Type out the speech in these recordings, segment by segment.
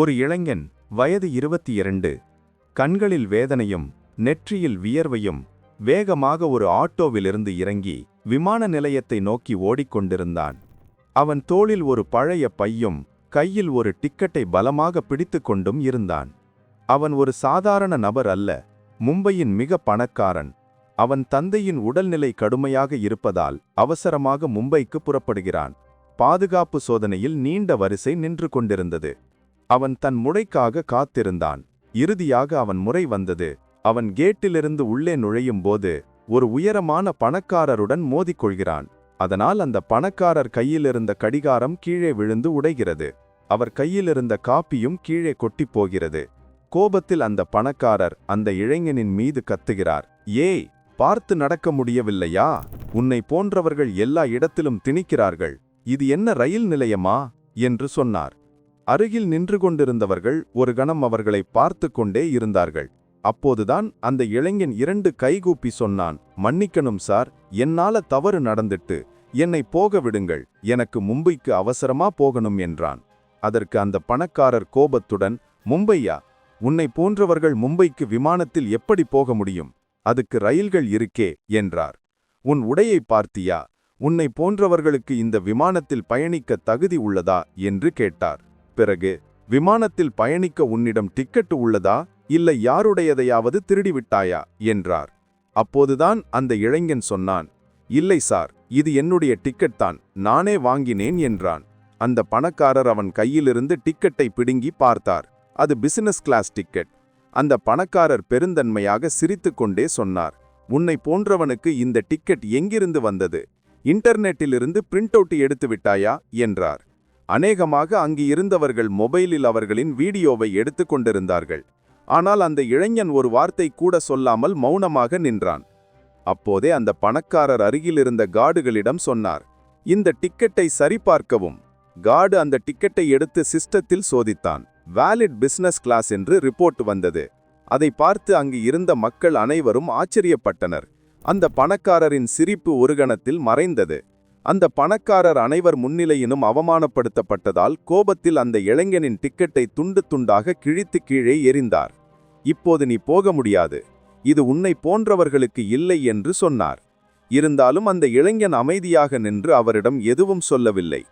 ஒரு இளைஞன் வயது இருபத்தி இரண்டு கண்களில் வேதனையும் நெற்றியில் வியர்வையும் வேகமாக ஒரு ஆட்டோவிலிருந்து இறங்கி விமான நிலையத்தை நோக்கி ஓடிக்கொண்டிருந்தான். அவன் தோளில் ஒரு பழைய பையும் கையில் ஒரு டிக்கெட்டை பலமாக பிடித்துக் கொண்டும் இருந்தான். அவன் ஒரு சாதாரண நபர் அல்ல மும்பையின் மிக பணக்காரன். அவன் தந்தையின் உடல்நிலை கடுமையாக இருப்பதால் அவசரமாக மும்பைக்கு புறப்படுகிறான். பாதுகாப்பு சோதனையில் நீண்ட வரிசை நின்று கொண்டிருந்தது. அவன் தன் முறைக்காக காத்திருந்தான். இறுதியாக அவன் முறை வந்தது. அவன் கேட்டிலிருந்து உள்ளே நுழையும் போது ஒரு உயரமான பணக்காரருடன் மோதிக்கொள்கிறான். அதனால் அந்த பணக்காரர் கையிலிருந்த கடிகாரம் கீழே விழுந்து உடைகிறது. அவர் கையிலிருந்த காப்பியும் கீழே கொட்டிப் போகிறது. கோபத்தில் அந்த பணக்காரர் அந்த இளைஞனின் மீது கத்துகிறார். ஏய் பார்த்து நடக்க முடியவில்லையா? உன்னை போன்றவர்கள் எல்லா இடத்திலும் திணிக்கிறார்கள். இது என்ன ரயில் நிலையமா? என்று சொன்னார். அருகில் நின்று கொண்டிருந்தவர்கள் ஒரு கணம் அவர்களை பார்த்து கொண்டே இருந்தார்கள். அப்போதுதான் அந்த இளைஞன் இரண்டு கைகூப்பி சொன்னான் மன்னிக்கணும் சார் என்னால தவறு நடந்துட்டு என்னை போக விடுங்கள் எனக்கு மும்பைக்கு அவசரமா போகணும் என்றான். அதற்கு அந்த பணக்காரர் கோபத்துடன் மும்பையா? உன்னை போன்றவர்கள் மும்பைக்கு விமானத்தில் எப்படி போக முடியும்? அதுக்கு ரயில்கள் இருக்கே என்றார். உன் உடையை பார்த்தியா? உன்னை போன்றவர்களுக்கு இந்த விமானத்தில் பயணிக்க தகுதி உள்ளதா? என்று கேட்டார். பிறகு விமானத்தில் பயணிக்க உன்னிடம் டிக்கெட்டு உள்ளதா? இல்லை யாருடையதையாவது திருடிவிட்டாயா? என்றார். அப்போதுதான் அந்த இளைஞன் சொன்னான் இல்லை சார் இது என்னுடைய டிக்கெட் தான் நானே வாங்கினேன் என்றான். அந்த பணக்காரர் அவன் கையிலிருந்து டிக்கெட்டை பிடுங்கி பார்த்தார். அது பிசினஸ் கிளாஸ் டிக்கெட் அந்த பணக்காரர் பெருந்தன்மையாக சிரித்துக்கொண்டே சொன்னார் உன்னை போன்றவனுக்கு இந்த டிக்கெட் எங்கிருந்து வந்தது? இன்டர்நெட்டிலிருந்து பிரிண்ட் அவுட் எடுத்து விட்டாயா என்றார். அநேகமாக அங்கு இருந்தவர்கள் மொபைலில் அவர்களின் வீடியோவை எடுத்துக் கொண்டிருந்தார்கள். ஆனால் அந்த இளைஞன் ஒரு வார்த்தை கூட சொல்லாமல் மௌனமாக நின்றான். அப்போதே அந்த பணக்காரர் அருகில் இருந்த கார்டுகளிடம் சொன்னார் இந்த டிக்கெட்டை சரிபார்க்கவும். கார்டு அந்த டிக்கெட்டை எடுத்து சிஸ்டத்தில் சோதித்தான். வேலிட் பிசினஸ் கிளாஸ் என்று ரிப்போர்ட் வந்தது. அதை பார்த்து அங்கு இருந்த மக்கள் அனைவரும் ஆச்சரியப்பட்டனர். அந்த பணக்காரரின் சிரிப்பு ஒரு கணத்தில் மறைந்தது. அந்த பணக்காரர் அனைவர் முன்னிலையினும் அவமானப்படுத்தப்பட்டதால் கோபத்தில் அந்த இளைஞனின் டிக்கெட்டை துண்டு துண்டாக கிழித்து கீழே எறிந்தார். இப்போது நீ போக முடியாது. இது உன்னை போன்றவர்களுக்கு இல்லை என்று சொன்னார். இருந்தாலும் அந்த இளைஞன் அமைதியாக நின்று அவரிடம் எதுவும் சொல்லவில்லை.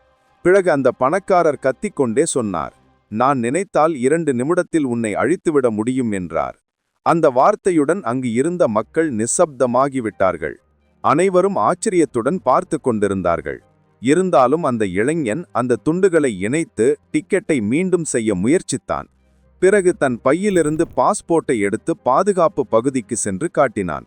பிறகு அந்த பணக்காரர் கத்திக்கொண்டே சொன்னார் நான் நினைத்தால் இரண்டு நிமிடத்தில் உன்னை அழித்துவிட முடியும் என்றார். அந்த வார்த்தையுடன் அங்கு இருந்த மக்கள் நிசப்தமாகிவிட்டார்கள். அனைவரும் ஆச்சரியத்துடன் பார்த்து கொண்டிருந்தார்கள். இருந்தாலும் அந்த இளைஞன் அந்த துண்டுகளை இணைத்து டிக்கெட்டை மீண்டும் செய்ய முயற்சித்தான். பிறகு தன் பையிலிருந்து பாஸ்போர்ட்டை எடுத்து பாதுகாப்பு பகுதிக்கு சென்று காட்டினான்.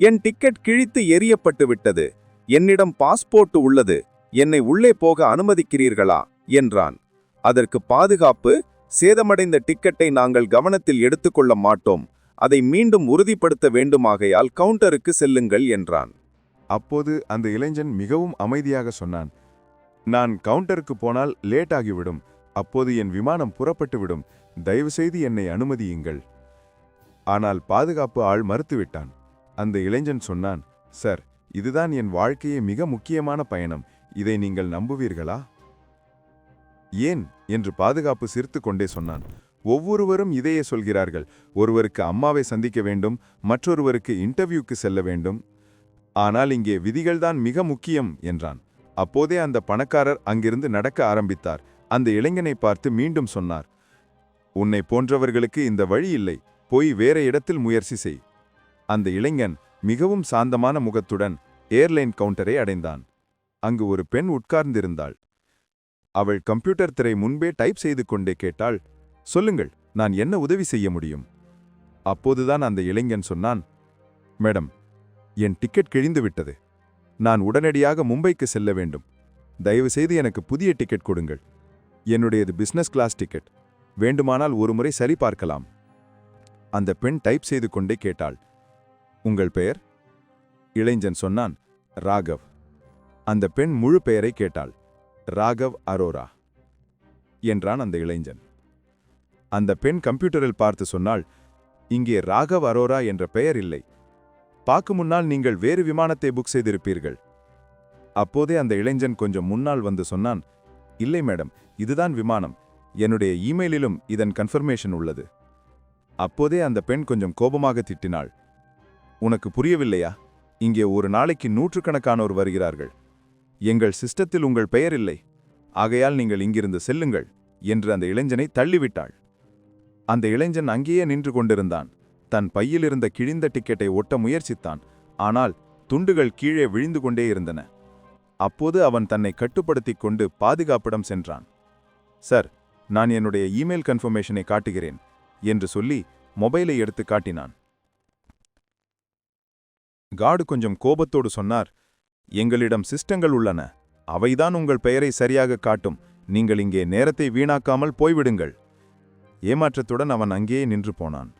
என் டிக்கெட் கிழித்து எரியப்பட்டு விட்டது. என்னிடம் பாஸ்போர்ட் உள்ளது. என்னை உள்ளே போக அனுமதிக்கிறீர்களா? என்றான். அதற்கு பாதுகாப்பு சேதமடைந்த டிக்கெட்டை நாங்கள் கவனத்தில் எடுத்துக்கொள்ள மாட்டோம். அதை மீண்டும் உறுதிப்படுத்த வேண்டுமாகையால் கவுண்டருக்கு செல்லுங்கள் என்றான். அப்போது அந்த இளைஞன் மிகவும் அமைதியாக சொன்னான் நான் கவுண்டருக்கு போனால் லேட் ஆகிவிடும். அப்போது என் விமானம் புறப்பட்டுவிடும். தயவுசெய்து என்னை அனுமதியுங்கள். ஆனால் பாதுகாப்பு ஆள் மறுத்துவிட்டான். அந்த இளைஞன் சொன்னான் சார் இதுதான் என் வாழ்க்கையே மிக முக்கியமான பயணம். இதை நீங்கள் நம்புவீர்களா? ஏன்? என்று பாதுகாப்பு சிரித்து கொண்டே சொன்னான். ஒவ்வொருவரும் இதையே சொல்கிறார்கள். ஒருவருக்கு அம்மாவை சந்திக்க வேண்டும் மற்றொருவருக்கு இன்டர்வியூக்கு செல்ல வேண்டும். ஆனால் இங்கே விதிகள்தான் மிக முக்கியம் என்றான். அப்போதே அந்த பணக்காரர் அங்கிருந்து நடக்க ஆரம்பித்தார். அந்த இளைஞனை பார்த்து மீண்டும் சொன்னார் உன்னை போன்றவர்களுக்கு இந்த வழி இல்லை. போய் வேற இடத்தில் முயற்சி செய். அந்த இளைஞன் மிகவும் சாந்தமான முகத்துடன் ஏர்லைன் கவுண்டரை அடைந்தான். அங்கு ஒரு பெண் உட்கார்ந்திருந்தாள். அவள் கம்ப்யூட்டர் திரை முன்பே டைப் செய்து கொண்டே கேட்டாள் சொல்லுங்கள் நான் என்ன உதவி செய்ய முடியும்? அப்போதுதான் அந்த இளைஞன் சொன்னான் மேடம் என் டிக்கெட் கிழிந்துவிட்டது நான் உடனடியாக மும்பைக்கு செல்ல வேண்டும். தயவுசெய்து எனக்கு புதிய டிக்கெட் கொடுங்கள். என்னுடையது பிசினஸ் கிளாஸ் டிக்கெட் வேண்டுமானால் ஒருமுறை சரி பார்க்கலாம். அந்த பெண் டைப் செய்து கொண்டே கேட்டாள். உங்கள் பெயர்? இளைஞன் சொன்னான் ராகவ். அந்த பெண் முழு பெயரை கேட்டாள் ராகவ் அரோரா என்றான் அந்த இளைஞன். அந்த பெண் கம்ப்யூட்டரில் பார்த்து சொன்னாள் இங்கே ராகவ் அரோரா என்ற பெயர் இல்லை. பாக்கு முன்னால் நீங்கள் வேறு விமானத்தை புக் செய்திருப்பீர்கள். அப்போதே அந்த இளைஞன் கொஞ்சம் முன்னால் வந்து சொன்னான் இல்லை மேடம் இதுதான் விமானம். என்னுடைய இமெயிலிலும் இதன் கன்ஃபர்மேஷன் உள்ளது. அப்போதே அந்த பெண் கொஞ்சம் கோபமாக திட்டினாள் உனக்கு புரியவில்லையா? இங்கே ஒரு நாளைக்கு நூற்றுக்கணக்கானோர் வருகிறார்கள். எங்கள் சிஸ்டத்தில் உங்கள் பெயர் இல்லை. ஆகையால் நீங்கள் இங்கிருந்து செல்லுங்கள் என்று அந்த இளைஞனை தள்ளிவிட்டாள். அந்த இளைஞன் அங்கேயே நின்று கொண்டிருந்தான். தன் பையிலிருந்த கிழிந்த டிக்கெட்டை ஒட்ட முயற்சித்தான். ஆனால் துண்டுகள் கீழே விழுந்து கொண்டே இருந்தன. அப்போது அவன் தன்னை கட்டுப்படுத்திக் கொண்டு பாதுகாப்பிடம் சென்றான். சார் நான் என்னுடைய இமெயில் கன்ஃபர்மேஷனை காட்டுகிறேன் என்று சொல்லி மொபைலை எடுத்து காட்டினான். காடு கொஞ்சம் கோபத்தோடு சொன்னார் எங்களிடம் சிஸ்டங்கள் உள்ளன. அவைதான் உங்கள் பெயரை சரியாக காட்டும். நீங்கள் இங்கே நேரத்தை வீணாக்காமல் போய்விடுங்கள். ஏமாற்றத்துடன் அவன் அங்கேயே நின்று போனான்.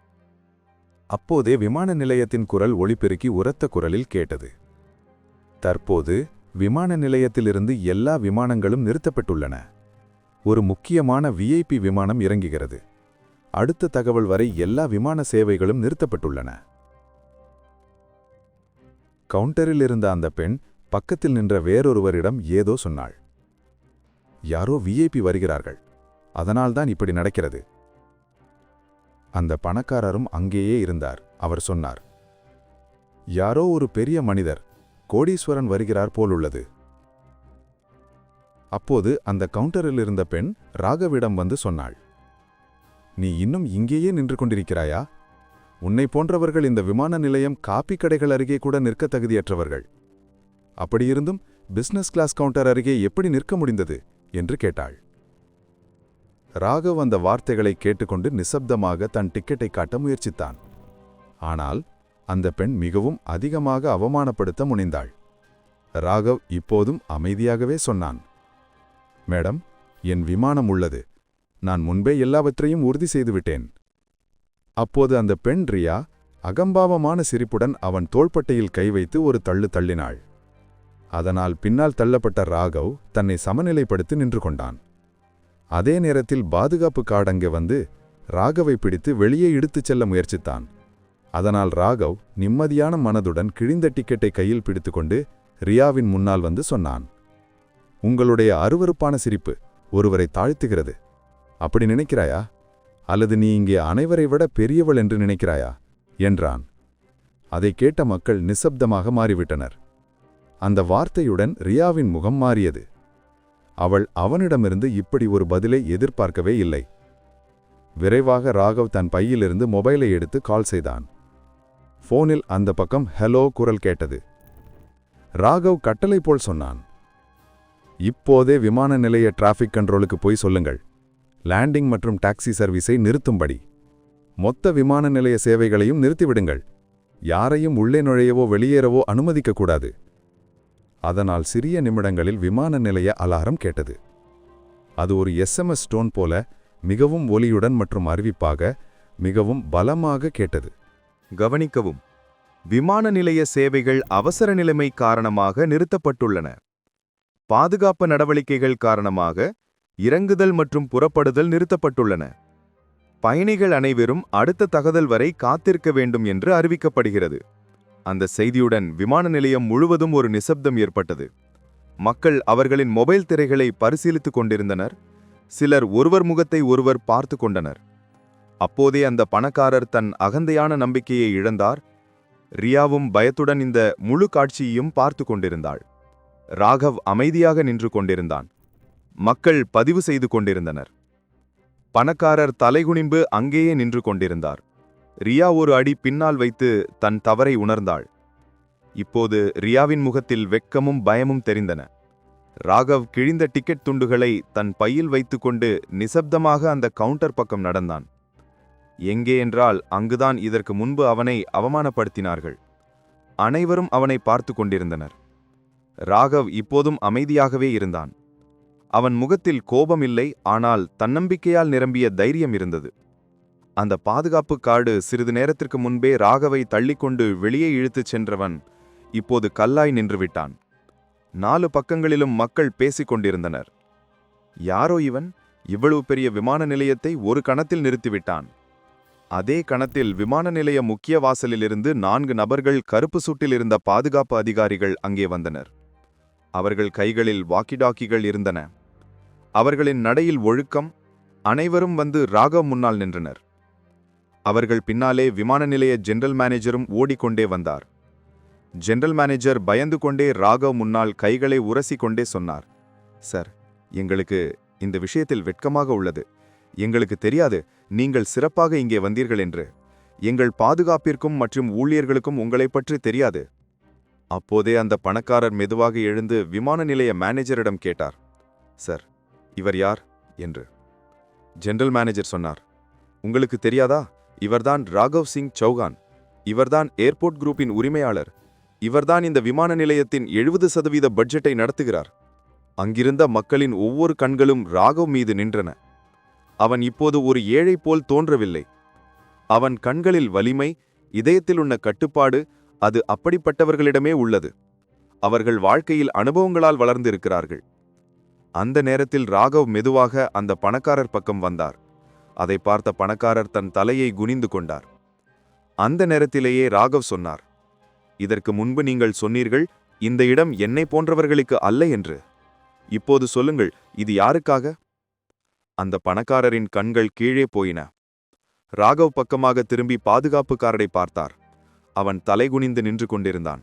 அப்போதே விமான நிலையத்தின் குரல் ஒளிபெருக்கி உரத்த குரலில் கேட்டது. தற்போது விமான நிலையத்திலிருந்து எல்லா விமானங்களும் நிறுத்தப்பட்டுள்ளன. ஒரு முக்கியமான விஐபி விமானம் இறங்குகிறது. அடுத்த தகவல் வரை எல்லா விமான சேவைகளும் நிறுத்தப்பட்டுள்ளன. கவுண்டரில் இருந்த அந்த பெண் பக்கத்தில் நின்ற வேறொருவரிடம் ஏதோ சொன்னாள். யாரோ விஐபி வருகிறார்கள். அதனால்தான் இப்படி நடக்கிறது. அந்த பணக்காரரும் அங்கேயே இருந்தார். அவர் சொன்னார் யாரோ ஒரு பெரிய மனிதர் கோடீஸ்வரன் வருகிறார் போலுள்ளது. அப்போது அந்த கவுண்டரில் இருந்த பெண் ராகவிடம் வந்து சொன்னாள் நீ இன்னும் இங்கேயே நின்று கொண்டிருக்கிறாயா? உன்னை போன்றவர்கள் இந்த விமான நிலையம் காப்பி கடைகள் அருகே கூட நிற்க தகுதியற்றவர்கள். அப்படியிருந்தும் பிசினஸ் கிளாஸ் கவுண்டர் அருகே எப்படி நிற்க முடிந்தது? என்று கேட்டாள். ராகவ் அந்த வார்த்தைகளை கேட்டுக்கொண்டு நிசப்தமாக தன் டிக்கெட்டை காட்ட முயற்சித்தான். ஆனால் அந்த பெண் மிகவும் அதிகமாக அவமானப்படுத்த முனைந்தாள். ராகவ் இப்போதும் அமைதியாகவே சொன்னான். மேடம் என் விமானம் உள்ளது. நான் முன்பே எல்லாவற்றையும் உறுதி செய்துவிட்டேன் அப்போது அந்த பெண் ரியா அகம்பாவமான சிரிப்புடன் அவன் தோள்பட்டையில் கை வைத்து ஒரு தள்ளு தள்ளினாள். அதனால் பின்னால் தள்ளப்பட்ட ராகவ் தன்னை சமநிலைப்படுத்தி நின்று கொண்டான். அதே நேரத்தில் பாதுகாப்பு காடங்கே வந்து ராகவை பிடித்து வெளியே இழுத்துச் செல்ல முயற்சித்தான். அதனால் ராகவ் நிம்மதியான மனதுடன் கிழிந்த டிக்கெட்டை கையில் பிடித்துக்கொண்டு ரியாவின் முன்னால் வந்து சொன்னான். உங்களுடைய அருவருப்பான சிரிப்பு ஒருவரை தாழ்த்துகிறது. அப்படி நினைக்கிறாயா? அல்லது நீ இங்கே அனைவரை விட பெரியவள் என்று நினைக்கிறாயா? என்றான். அதை கேட்ட மக்கள் நிசப்தமாக மாறிவிட்டனர். அந்த வார்த்தையுடன் ரியாவின் முகம் மாறியது. அவள் அவனிடமிருந்து இப்படி ஒரு பதிலை எதிர்பார்க்கவே இல்லை. விரைவாக ராகவ் தன் பையிலிருந்து மொபைலை எடுத்து கால் செய்தான். போனில் அந்த பக்கம் ஹலோ குரல் கேட்டது. ராகவ் கட்டளை போல் சொன்னான். இப்போதே விமான நிலைய டிராஃபிக் கண்ட்ரோலுக்கு போய் சொல்லுங்கள். லேண்டிங் மற்றும் டாக்ஸி சர்வீஸை நிறுத்தும்படி. மொத்த விமான நிலைய சேவைகளையும் நிறுத்திவிடுங்கள். யாரையும் உள்ளே நுழையவோ வெளியேறவோ அனுமதிக்கக்கூடாது. அதனால் சிறிய நிமிடங்களில் விமான நிலைய அலாரம் கேட்டது. அது ஒரு எஸ்எம்எஸ் ஸ்டோன் போல மிகவும் ஒலியுடன் மற்றும் அறிவிப்பாக மிகவும் பலமாக கேட்டது. கவனிக்கவும். விமான நிலைய சேவைகள் அவசர நிலைமை காரணமாக நிறுத்தப்பட்டுள்ளன. பாதுகாப்பு நடவடிக்கைகள் காரணமாக இறங்குதல் மற்றும் புறப்படுதல் நிறுத்தப்பட்டுள்ளன. பயணிகள் அனைவரும் அடுத்த தகவல் வரை காத்திருக்க வேண்டும் என்று அறிவிக்கப்படுகிறது. அந்த செய்தியுடன் விமான நிலையம் முழுவதும் ஒரு நிசப்தம் ஏற்பட்டது. மக்கள் அவர்களின் மொபைல் திரைகளை பரிசீலித்துக் கொண்டிருந்தனர். சிலர் ஒருவர் முகத்தை ஒருவர் பார்த்து கொண்டனர். அப்போதே அந்த பணக்காரர் தன் அகந்தையான நம்பிக்கையை இழந்தார். ரியாவும் பயத்துடன் இந்த முழு காட்சியையும் பார்த்து கொண்டிருந்தாள். ராகவ் அமைதியாக நின்று கொண்டிருந்தான். மக்கள் பதிவு செய்து கொண்டிருந்தனர். பணக்காரர் தலைகுனிம்பு அங்கேயே நின்று கொண்டிருந்தார். ரியா ஒரு அடி பின்னால் வைத்து தன் தவறை உணர்ந்தாள். இப்போது ரியாவின் முகத்தில் வெட்கமும் பயமும் தெரிந்தன. ராகவ் கிழிந்த டிக்கெட் துண்டுகளை தன் பையில் வைத்துக்கொண்டு நிசப்தமாக அந்த கவுண்டர் பக்கம் நடந்தான். எங்கே என்றால் அங்குதான் இதற்கு முன்பு அவனை அவமானப்படுத்தினார்கள். அனைவரும் அவனை பார்த்து கொண்டிருந்தனர். ராகவ் இப்போதும் அமைதியாகவே இருந்தான். அவன் முகத்தில் கோபம் இல்லை ஆனால் தன்னம்பிக்கையால் நிரம்பிய தைரியம் இருந்தது. அந்த பாதுகாப்பு காடு சிறிது நேரத்திற்கு முன்பே ராகவை தள்ளிக்கொண்டு வெளியே இழுத்துச் சென்றவன் இப்போது கல்லாய் நின்றுவிட்டான். நாலு பக்கங்களிலும் மக்கள் பேசிக்கொண்டிருந்தனர் யாரோ இவன்? இவ்வளவு பெரிய விமான நிலையத்தை ஒரு கணத்தில் நிறுத்திவிட்டான். அதே கணத்தில் விமான நிலைய முக்கிய வாசலிலிருந்து நான்கு நபர்கள் கருப்பு சுட்டில் இருந்த பாதுகாப்பு அதிகாரிகள் அங்கே வந்தனர். அவர்கள் கைகளில் வாக்கிடாக்கிகள் இருந்தன. அவர்களின் நடையில் ஒழுக்கம் அனைவரும் வந்து ராகவ் முன்னால் நின்றனர். அவர்கள் பின்னாலே விமான நிலைய ஜெனரல் மேனேஜரும் ஓடிக்கொண்டே வந்தார். ஜெனரல் மேனேஜர் பயந்து கொண்டே ராகவ் முன்னால் கைகளை உரசிக் கொண்டே சொன்னார் சார் எங்களுக்கு இந்த விஷயத்தில் வெட்கமாக உள்ளது. எங்களுக்கு தெரியாது நீங்கள் சிறப்பாக இங்கே வந்தீர்கள் என்று. எங்கள் பாதுகாப்பிற்கும் மற்றும் ஊழியர்களுக்கும் உங்களைப் பற்றி தெரியாது. அப்போதே அந்த பணக்காரர் மெதுவாக எழுந்து விமான நிலைய மேனேஜரிடம் கேட்டார் சார் இவர் யார்? என்று. ஜெனரல் மேனேஜர் சொன்னார் உங்களுக்கு தெரியாதா? இவர்தான் ராகவ் சிங் சௌகான் இவர்தான் ஏர்போர்ட் குரூப்பின் உரிமையாளர். இவர்தான் இந்த விமான நிலையத்தின் எழுபது சதவீத பட்ஜெட்டை நடத்துகிறார். அங்கிருந்த மக்களின் ஒவ்வொரு கண்களும் ராகவ் மீது நின்றன. அவன் இப்போது ஒரு ஏழை போல் தோன்றவில்லை. அவன் கண்களில் வலிமை இதயத்தில் உள்ள கட்டுப்பாடு அது அப்படிப்பட்டவர்களிடமே உள்ளது. அவர்கள் வாழ்க்கையில் அனுபவங்களால் வளர்ந்திருக்கிறார்கள். அந்த நேரத்தில் ராகவ் மெதுவாக அந்த பணக்காரர் பக்கம் வந்தார். அதை பார்த்த பணக்காரர் தன் தலையை குனிந்து கொண்டார். அந்த நேரத்திலேயே ராகவ் சொன்னார் இதற்கு முன்பு நீங்கள் சொன்னீர்கள் இந்த இடம் என்னை போன்றவர்களுக்கு அல்ல என்று. இப்போது சொல்லுங்கள் இது யாருக்காக? அந்த பணக்காரரின் கண்கள் கீழே போயின. ராகவ் பக்கமாக திரும்பி பாதுகாப்புக்காரரை பார்த்தார். அவன் தலைகுனிந்து நின்று கொண்டிருந்தான்.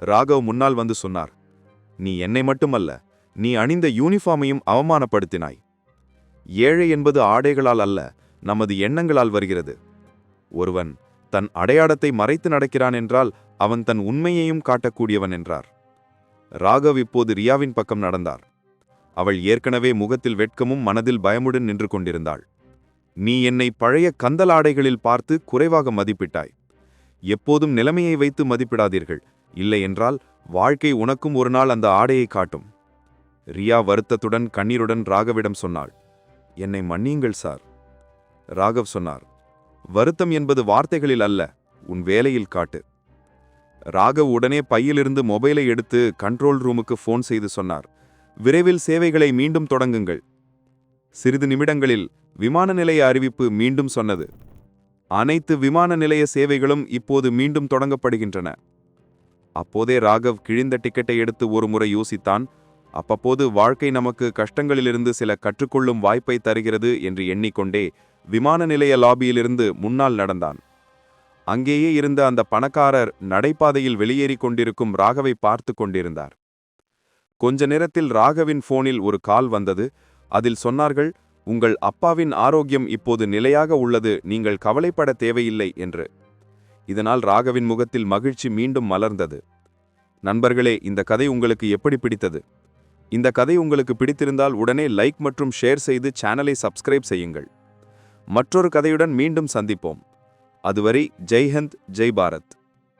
ராகவ் முன்னால் வந்து சொன்னார் நீ என்னை மட்டுமல்ல நீ அணிந்த யூனிஃபார்மையும் அவமானப்படுத்தினாய். ஏழை என்பது ஆடைகளால் அல்ல நமது எண்ணங்களால் வருகிறது. ஒருவன் தன் அடையாளத்தை மறைத்து நடக்கிறான் என்றால் அவன் தன் உண்மையையும் காட்டக்கூடியவன் என்றார். ராகவ் இப்போது ரியாவின் பக்கம் நடந்தார். அவள் ஏற்கனவே முகத்தில் வெட்கமும் மனதில் பயமுடன் நின்று கொண்டிருந்தாள். நீ என்னை பழைய கந்தலாடைகளில் பார்த்து குறைவாக மதிப்பிட்டாய். எப்போதும் நிலைமையை வைத்து மதிப்பிடாதீர்கள். இல்லை என்றால் வாழ்க்கை உனக்கும் ஒரு நாள் அந்த ஆடையை காட்டும். ரியா வருத்தத்துடன் கண்ணீருடன் ராகவிடம் சொன்னாள். என்னை மன்னியுங்கள் சார். ராகவ் சொன்னார் வருத்தம் என்பது வார்த்தைகளில் அல்ல உன் வேலையில் காட்டு. ராகவ் உடனே பையிலிருந்து மொபைலை எடுத்து கண்ட்ரோல் ரூமுக்கு ஃபோன் செய்து சொன்னார் விரைவில் சேவைகளை மீண்டும் தொடங்குங்கள். சிறிது நிமிடங்களில் விமான நிலைய அறிவிப்பு மீண்டும் சொன்னது. அனைத்து விமான நிலைய சேவைகளும் இப்போது மீண்டும் தொடங்கப்படுகின்றன. அப்போதே ராகவ் கிழிந்த டிக்கெட்டை எடுத்து ஒரு முறை யோசித்தான் அப்பப்போது வாழ்க்கை நமக்கு கஷ்டங்களிலிருந்து சில கற்றுக்கொள்ளும் வாய்ப்பை தருகிறது என்று எண்ணிக்கொண்டே விமான நிலைய லாபியிலிருந்து முன்னால் நடந்தான். அங்கேயே இருந்த அந்த பணக்காரர் நடைபாதையில் வெளியேறிக் கொண்டிருக்கும் ராகவை பார்த்து கொண்டிருந்தார். கொஞ்ச நேரத்தில் ராகவின் போனில் ஒரு கால் வந்தது. அதில் சொன்னார்கள் உங்கள் அப்பாவின் ஆரோக்கியம் இப்போது நிலையாக உள்ளது நீங்கள் கவலைப்பட தேவையில்லை என்று. இதனால் ராகவின் முகத்தில் மகிழ்ச்சி மீண்டும் மலர்ந்தது. நண்பர்களே இந்த கதை உங்களுக்கு எப்படி பிடித்தது? இந்த கதை உங்களுக்கு பிடித்திருந்தால் உடனே லைக் மற்றும் ஷேர் செய்து சேனலை சப்ஸ்கிரைப் செய்யுங்கள். மற்றொரு கதையுடன் மீண்டும் சந்திப்போம். அதுவரை ஜெய்ஹந்த் ஜெய் பாரத்.